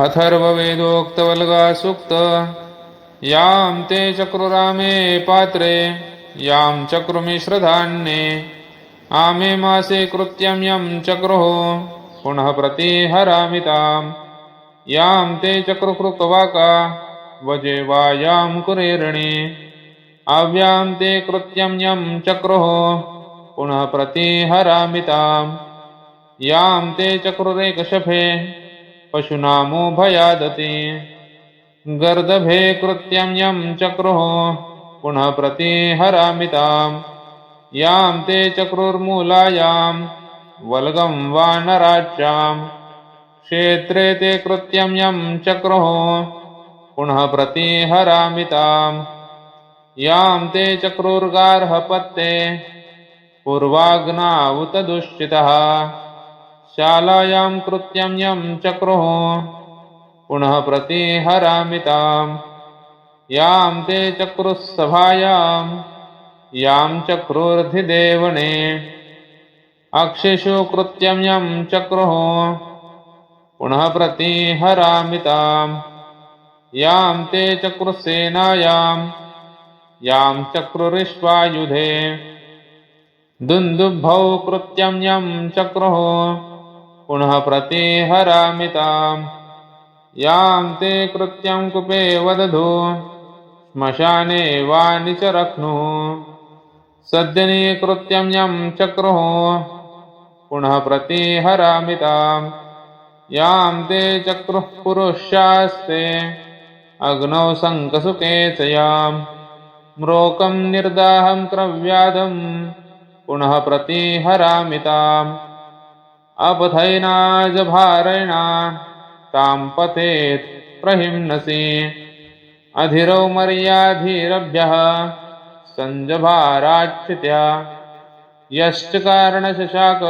अथर्ववेदोक्तवल्गा सूक्त यां ते चक्रुरामे पात्रे, यां चक्रुमिश्रधान्ये। आमे मासे कृत्यं यं चक्रुः, पुनः प्रतिहरामि ताम्। यां ते चक्रुकृतवाका, वजे वा यां कुरेरणे। आव्यां ते कृत्यं यं चक्रुः, पुनः प्रतिहरामि ताम्। यां ते चक्रुरेकशफे पशूनामो भयादति। गर्दभे कृत्यं यं चक्रुः, पुनः प्रतिहरामि ताम्। यां ते चक्रुर्मूलायां, वल्गं वानराच्याम् क्षेत्रे ते कृत्यं यं चक्रुः, पुनः प्रतिहरामि ताम्। यां ते चक्रुर्गार्हपत्ते पूर्वाग्ना उत दुश्चितः शालायां कृत्यं यं चक्रुः पुनः प्रतिहरामि ताम्। यां ते चक्रुः सभायां यां चक्रुर्धिदेवणे अक्षिषु कृत्यं यं चक्रुः पुनः प्रतिहरामि ताम्। यां ते चक्रुसेनायां, यां चक्रुरिष्वायुधे। दुन्दुभौ कृत्यं यं चक्रुः पुनः प्रतिहरामि ताम्। यां ते कृत्यं कुपे वदधु। श्मशाने वा निचरक्नुः सद्यने कृत्यं यं चक्रुः। पुनः प्रतिहरामि ताम्। यां ते चक्रुः पुरुषास्ते। अग्नौ सङ्कसुके च यां म्रोकं निर्दाहं क्रव्याधं पुनः प्रतिहरामि ताम्। अपथैनाजभारेण तां पतेत् प्रहिम्नसि। अधिरौ मर्याधीरभ्यः सञ्जभाराच्छित्या यश्च कारणशशाक,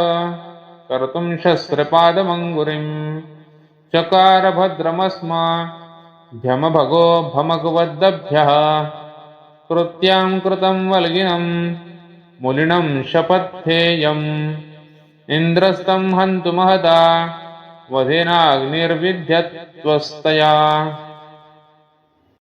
कर्तुं शस्त्रपादमङ्गुरिं चकार भद्रमस्म भ्यमभगो भमगवद्दभ्यः कृत्यां कृतं वल्गिनं मुलिनं शपथेयम् इन्द्रस्तं हन्तु महता वधेनाग्निर्विध्यत्वस्तया।